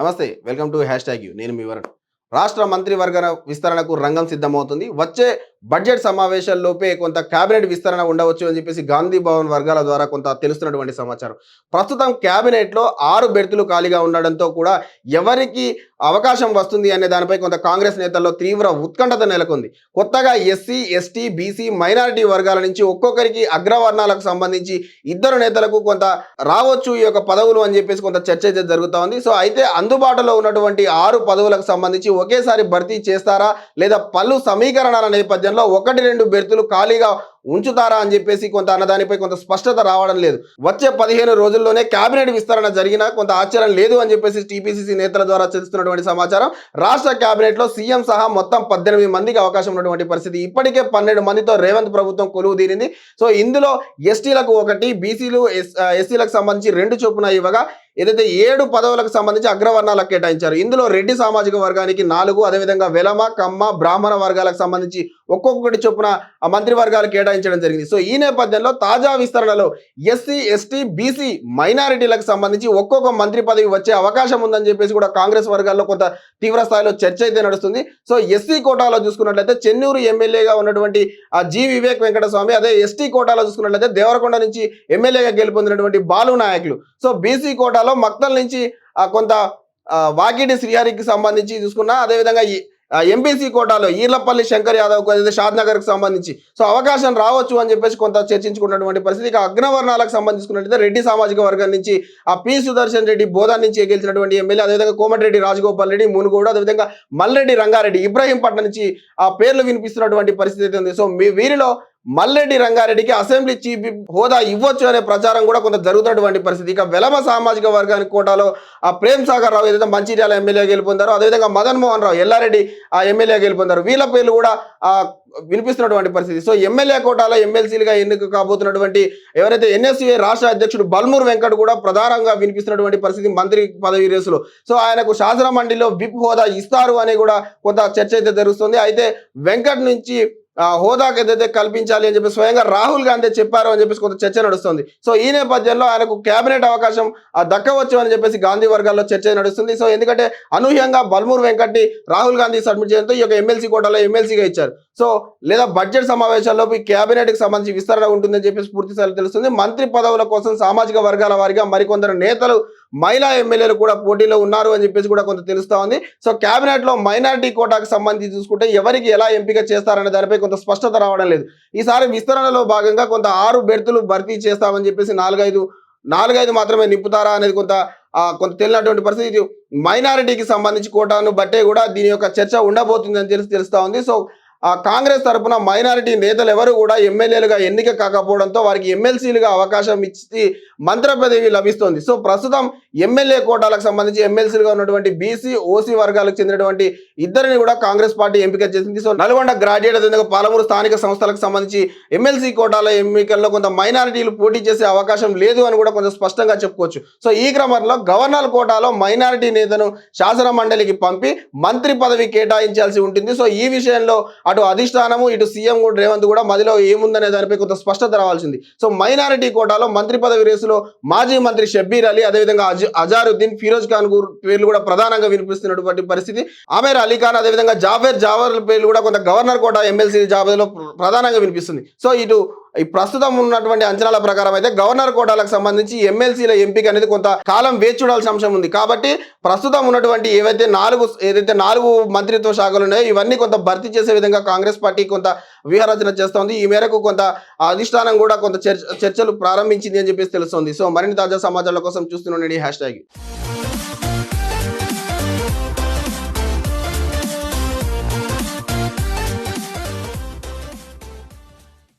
నమస్తే welcome to hash tag you. నేను మీ వరుణ్. రాష్ట్ర మంత్రివర్గ విస్తరణకు రంగం సిద్ధమవుతుంది. వచ్చే బడ్జెట్ సమావేశాల్లోపే కొంత కేబినెట్ విస్తరణ ఉండవచ్చు అని చెప్పేసి గాంధీ భవన్ వర్గాల ద్వారా కొంత తెలుస్తున్నటువంటి సమాచారం. ప్రస్తుతం క్యాబినెట్లో ఆరు బెర్తులు ఖాళీగా ఉండడంతో కూడా ఎవరికి అవకాశం వస్తుంది అనే దానిపై కొంత కాంగ్రెస్ నేతల్లో తీవ్ర ఉత్కంఠత నెలకొంది. కొత్తగా ఎస్సీ ఎస్టీ బీసీ మైనారిటీ వర్గాల నుంచి ఒక్కొక్కరికి అగ్రవర్ణాలకు సంబంధించి ఇద్దరు నేతలకు కొంత రావచ్చు ఈ యొక్క పదవులు అని చెప్పేసి కొంత చర్చ అయితే జరుగుతూ ఉంది. సో అయితే అందుబాటులో ఉన్నటువంటి ఆరు పదవులకు సంబంధించి ఒకేసారి భర్తీ చేస్తారా లేదా పలు సమీకరణాల నేపథ్యం నేపథ్యంలో ఒకటి రెండు బెర్తులు ఖాళీగా ఉంచుతారా అని చెప్పేసి కొంత అన్నదానిపై కొంత స్పష్టత రావడం లేదు. వచ్చే పదిహేను రోజుల్లోనే కేబినెట్ విస్తరణ జరిగినా కొంత ఆశ్చర్యం లేదు అని చెప్పేసి టీపీసీసీ నేతల ద్వారా తెలుస్తున్నటువంటి సమాచారం. రాష్ట్ర కేబినెట్లో సీఎం సహా మొత్తం పద్దెనిమిది మందికి అవకాశం ఉన్నటువంటి పరిస్థితి ఇప్పటికే పన్నెండు మందితో రేవంత్ ప్రభుత్వం కొలువు తీరింది. సో ఇందులో ఎస్టీలకు ఒకటి బీసీలు ఎస్సీలకు సంబంధించి రెండు చొప్పున ఇవ్వగా ఏదైతే ఏడు పదవులకు సంబంధించి అగ్రవర్ణాలకు కేటాయించారు. ఇందులో రెడ్డి సామాజిక వర్గానికి నాలుగు అదేవిధంగా వెలమ కమ్మ బ్రాహ్మణ వర్గాలకు సంబంధించి ఒక్కొక్కటి చొప్పున మంత్రివర్గాలు కేటాయి కేటాయించడం జరిగింది. సో ఈ నేపథ్యంలో తాజా విస్తరణలో ఎస్సీ ఎస్టీ బీసీ మైనారిటీలకు సంబంధించి ఒక్కొక్క మంత్రి పదవి వచ్చే అవకాశం ఉందని చెప్పేసి కూడా కాంగ్రెస్ వర్గాల్లో కొంత తీవ్ర స్థాయిలో చర్చ అయితే నడుస్తుంది. సో ఎస్సీ కోటాలో చూసుకున్నట్లయితే చెన్నూరు ఎమ్మెల్యేగా ఉన్నటువంటి ఆ జి. వివేక్ వెంకటస్వామి అదే ఎస్టీ కోటాలో చూసుకున్నట్లయితే దేవరకొండ నుంచి ఎమ్మెల్యేగా గెలుపొందినటువంటి బాలు నాయకులు. సో బీసీ కోటాలో మక్తల్ నుంచి కొంత వాకిడి వాకిటి శ్రీహరికి సంబంధించి చూసుకున్నా అదేవిధంగా ఎంపీసీ కోటాలో ఈర్లపల్లి శంకర్ యాదవ్ అదే షాద్ నగర్కి సంబంధించి. సో అవకాశం రావచ్చు అని చెప్పేసి కొంత చర్చించుకున్నటువంటి పరిస్థితి. ఇక అగ్రవర్ణాలకు సంబంధించుకున్నట్లయితే రెడ్డి సామాజిక వర్గం నుంచి ఆ పి సుదర్శన్ రెడ్డి బోధా నుంచి గెలిచినటువంటి ఎమ్మెల్యే అదేవిధంగా కోమటిరెడ్డి రాజగోపాల్ రెడ్డి మునుగోడు అదేవిధంగా మల్రెడ్డి రంగారెడ్డి ఇబ్రాహీంపట్నం నుంచి ఆ పేర్లు వినిపిస్తున్నటువంటి పరిస్థితి అయితే ఉంది. సో మీ వీరిలో మల్లెడ్డి రంగారెడ్డికి అసెంబ్లీ చీఫ్ హోదా ఇవ్వచ్చు అనే ప్రచారం కూడా కొంత జరుగుతున్నటువంటి పరిస్థితి. ఇక వెలమ సామాజిక వర్గానికి కోటాలో ఆ ప్రేమ్ సాగర్ రావు ఏదైతే మంచిర్యాల ఎమ్మెల్యే గెలుపొందారో అదేవిధంగా మదన్ మోహన్ రావు ఎల్లారెడ్డి ఆ ఎమ్మెల్యే గెలుపొందారు. వీళ్ళ పేర్లు కూడా ఆ వినిపిస్తున్నటువంటి పరిస్థితి. సో ఎమ్మెల్యే కోటాలో ఎమ్మెల్సీలుగా ఎన్నిక కాబోతున్నటువంటి ఎవరైతే ఎన్ఎస్యుఏ రాష్ట్ర అధ్యక్షుడు బల్మూర్ వెంకట్ కూడా ప్రధానంగా వినిపిస్తున్నటువంటి పరిస్థితి మంత్రి పదవి రేసులో. సో ఆయనకు శాసన మండలిలో విప్ హోదా ఇస్తారు అని కూడా కొంత చర్చ అయితే జరుగుతుంది. అయితే వెంకట్ నుంచి హోదాకు ఏదైతే కల్పించాలి అని చెప్పి స్వయంగా రాహుల్ గాంధీ చెప్పారు అని చెప్పేసి కొంత చర్చ నడుస్తుంది. సో ఈ నేపథ్యంలో ఆయనకు కేబినెట్ అవకాశం దక్కవచ్చు అని చెప్పేసి గాంధీ వర్గాల్లో చర్చ నడుస్తుంది. సో ఎందుకంటే అనూహ్యంగా బల్మూర్ వెంకటి రాహుల్ గాంధీ సబ్మిట్ చేయడంతో ఈ యొక్క ఎమ్మెల్సీ కోటాలో ఎమ్మెల్సీగా ఇచ్చారు. సో లేదా బడ్జెట్ సమావేశాల్లో ఈ కేబినెట్కి సంబంధించి విస్తరణ ఉంటుందని చెప్పేసి పూర్తి తెలుస్తుంది. మంత్రి పదవుల కోసం సామాజిక వర్గాల వారిగా మరికొందరు నేతలు మహిళా ఎమ్మెల్యేలు కూడా పోటీలో ఉన్నారు అని చెప్పేసి కూడా కొంత తెలుస్తా ఉంది. సో కేబినెట్లో మైనారిటీ కోటాకు సంబంధించి చూసుకుంటే ఎవరికి ఎలా ఎంపిక చేస్తారనే దానిపై కొంత స్పష్టత రావడం లేదు. ఈసారి విస్తరణలో భాగంగా కొంత ఆరు బెర్తులు భర్తీ చేస్తామని చెప్పేసి నాలుగైదు నాలుగైదు మాత్రమే నింపుతారా అనేది కొంత కొంత తెలియనటువంటి పరిస్థితి. మైనారిటీకి సంబంధించి కోటాను బట్టే కూడా దీని యొక్క చర్చ ఉండబోతుందని తెలిసి తెలుస్తా ఉంది. సో ఆ కాంగ్రెస్ తరఫున మైనారిటీ నేతలు ఎవరు కూడా ఎమ్మెల్యేలుగా ఎన్నిక కాకపోవడంతో వారికి ఎమ్మెల్సీలుగా అవకాశం ఇచ్చి మంత్రి పదవి లభిస్తోంది. సో ప్రస్తుతం ఎమ్మెల్యే కోటాలకు సంబంధించి ఎమ్మెల్సీలుగా ఉన్నటువంటి బీసీ ఓసీ వర్గాలకు చెందినటువంటి ఇద్దరిని కూడా కాంగ్రెస్ పార్టీ ఎంపిక చేసింది. సో నల్గొండ గ్రాడ్యుయేట్ అదేవిధంగా పాలమూరు స్థానిక సంస్థలకు సంబంధించి ఎమ్మెల్సీ కోటాల ఎన్నికల్లో కొంత మైనారిటీలు పోటీ చేసే అవకాశం లేదు అని కూడా కొంచెం స్పష్టంగా చెప్పుకోవచ్చు. సో ఈ క్రమంలో గవర్నర్ కోటాలో మైనారిటీ నేతను శాసన మండలికి పంపి మంత్రి పదవి కేటాయించాల్సి ఉంటుంది. సో ఈ విషయంలో అటు అధిష్టానము ఇటు సీఎం కూడా రేవంత్ కూడా మదిలో ఏముందనే దానిపై కొంత స్పష్టత రావాల్సింది. సో మైనారిటీ కోటాలో మంత్రి పదవి రేసులో మాజీ మంత్రి షబ్బీర్ అలీ అదేవిధంగా అజ- అజారుద్దీన్ ఫిరోజ్ ఖాన్ పేర్లు కూడా ప్రధానంగా వినిపిస్తున్నటువంటి పరిస్థితి. ఆమెర్ అలీ ఖాన్ అదేవిధంగా జావేర్ జావర్ పేర్లు కూడా కొంత గవర్నర్ కోటా ఎమ్మెల్సీ జాబితాలో ప్రధానంగా వినిపిస్తుంది. సో ఇటు ఈ ప్రస్తుతం ఉన్నటువంటి అంచనాల ప్రకారం అయితే గవర్నర్ కోటాలకు సంబంధించి ఎమ్మెల్సీల ఎంపిక అనేది కొంత కాలం వేచి చూడాల్సిన అంశం ఉంది. కాబట్టి ప్రస్తుతం ఉన్నటువంటి ఏవైతే నాలుగు ఏదైతే నాలుగు మంత్రిత్వ శాఖలు ఉన్నాయో ఇవన్నీ కొంత భర్తీ చేసే విధంగా కాంగ్రెస్ పార్టీ కొంత వ్యూహరచన చేస్తోంది ఈ మేరకు కొంత అధిష్టానం కూడా కొంత చర్చ చర్చలు ప్రారంభించింది అని చెప్పేసి తెలుస్తోంది. సో మరిన్ని తాజా సమాచారాల కోసం చూస్తున్నాండి హ్యాష్ ట్యాగ్